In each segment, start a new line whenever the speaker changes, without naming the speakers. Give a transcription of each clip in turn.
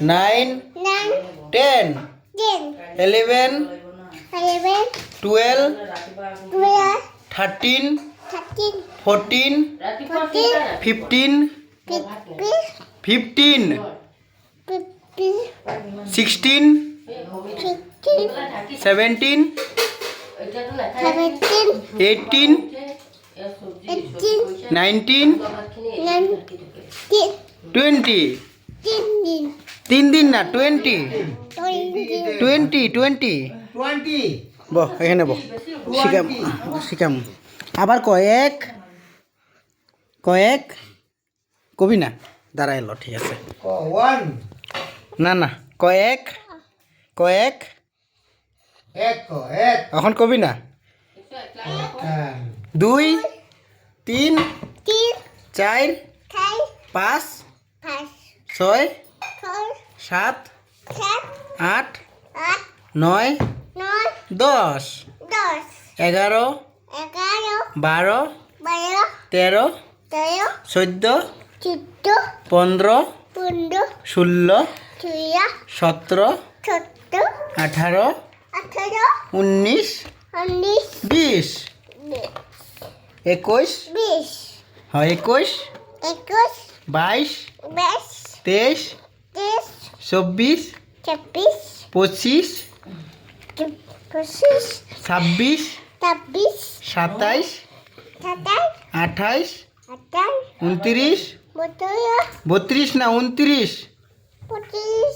9
Nine.
10
Ten.
11
Eleven.
12
13
14
15
15
16
17
18
19
20
তিন দিন না twenty
twenty,
twenty twenty
twenty
বহ এখানে বহ। শিকাম শিকাম আবার কয়েক কয়েক। কবি না? দাঁড়াই এলো ঠিক আছে। না না কয়েক কয়েক।
এক এক
এখন কবি না? দুই তিন চার পাঁচ ছয়, সাত
সাত,
আট নয় দশ। এগারো বারো তেরো চোদ্দ
চোদ্দ,
পনেরো ষোলো সতেরো আঠারো
আঠারো,
উনিশ
উনিশ,
বিশ। একুশ
বিশ,
হয় একুশ
একুশ,
বাইশ
বাইশ,
তেইশ
তেইশ,
চব্বিশ
চব্বিশ,
পঁচিশ
পঁচিশ,
ছাব্বিশ
ছাব্বিশ,
সাতাইশ
সাতাশ,
আঠাইশ
আঠাশ,
উনত্রিশ
বত্রিশ,
না উনত্রিশ?
পঁচিশ,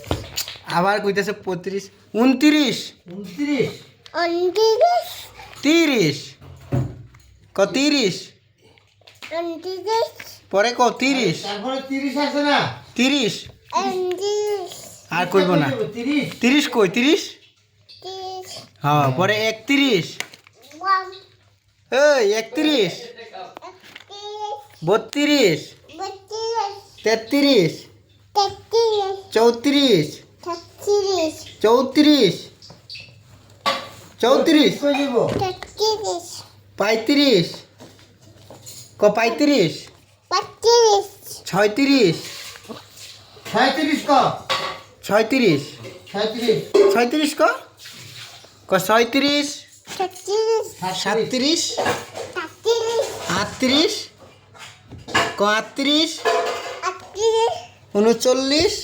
আবার কইতেছে পঁয়ত্রিশ উনত্রিশ।
উনত্রিশ।
উনত্রিশ,
তিরিশ। ক তিরিশ? পরে ক তিরিশ।
তিরিশ আছে না?
তিরিশ। আর কইব না।
তিরিশ।
কই তিরিশ? হ্যাঁ পরে একত্রিশ। এই একত্রিশ। বত্রিশ। তেত্রিশ। চৌত্রিশ। চৌত্রিশ। চৌত্রিশ। পঁয়ত্রিশ। ক পঁয়ত্রিশ। ছয়ত্রিশ।
ছয়ত্রিশ ক।
ছয়ত্রিশ।
ছয়ত্রিশ
ছয়ত্রিশ ক? ক ছয়ত্রিশ। সাতত্রিশ।
সাতত্রিশ,
আটত্রিশ। ক আটত্রিশ। উনচল্লিশ।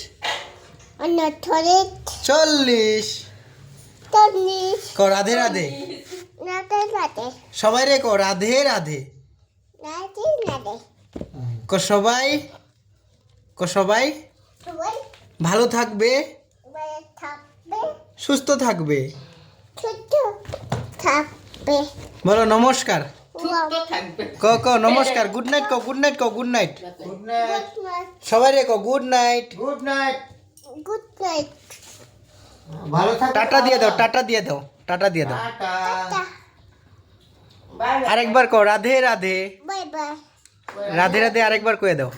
চল্লিশ। ক রাধে রাধে। সবাই রে ক রাধে রাধে। ক সবাই। ক সবাই। ভালো থাকবে? সুস্থ থাকবে? বলো নমস্কার। ক ক নমস্কার। গুড নাইট ক গুড নাইট ক গুড নাইট সবাই রে ক good night
good night
good night,
ভালো থাকো।
টাটা দিয়ে দাও টাটা দিয়ে দাও টাটা দিয়ে দাও। আরেকবার কো রাধে রাধে।
বাই বাই,
রাধে রাধে আরেকবার কয়ে দাও।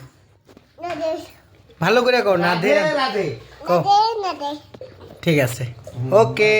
ভালো করে কো
না দে।
ঠিক আছে। ওকে।